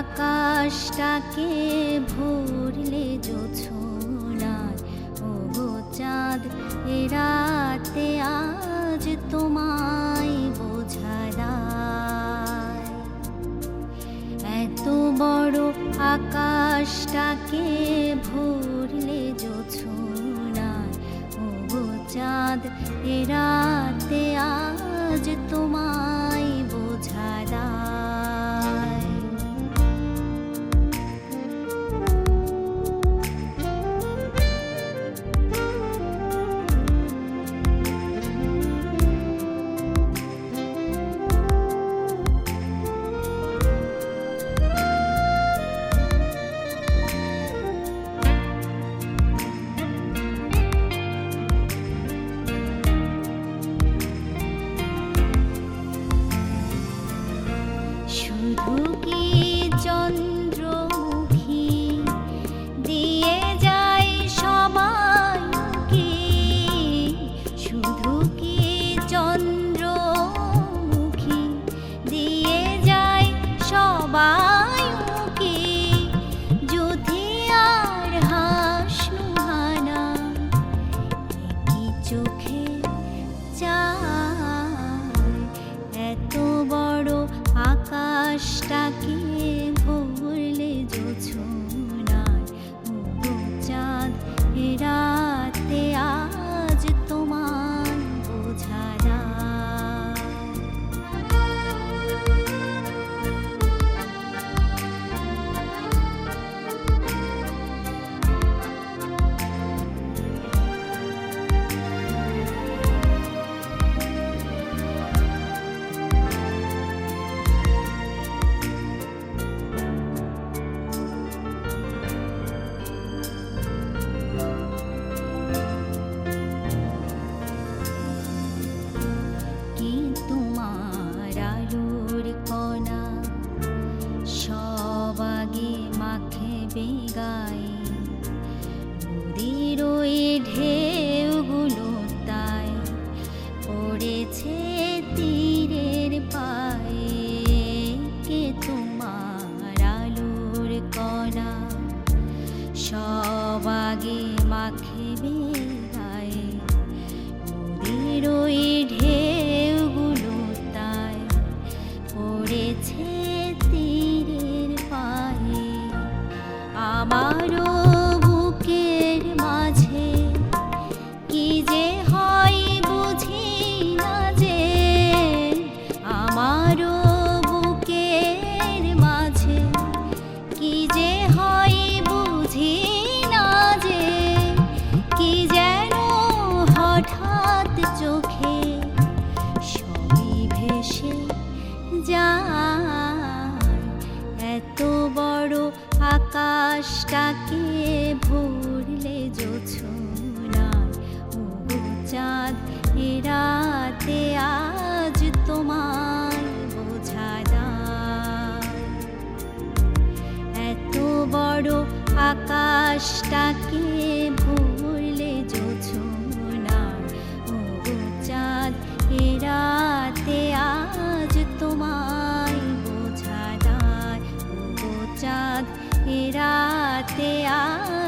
আকাশটাকে ভরলে জোছনায়। ও গো চাঁদ, এ রাতে আজ তোমায় বোঝায় এত বড় আকাশটাকে ভরলে জোছনায়। ও গো চাঁদ, এ রাতে আজ তোমায় বোঝায় বন্ধুকে জন্ম রাগে মাখবে গায়ে নদীর ওই ঢেউগুলো তাই পড়েছে তীরের পায়ে। আমার বড় আকাশটাকে ভুলে যোছনা ও চাঁদ এরাতে আজ তোমায় বোঝা দায় ও চাঁদ এরাতে আজ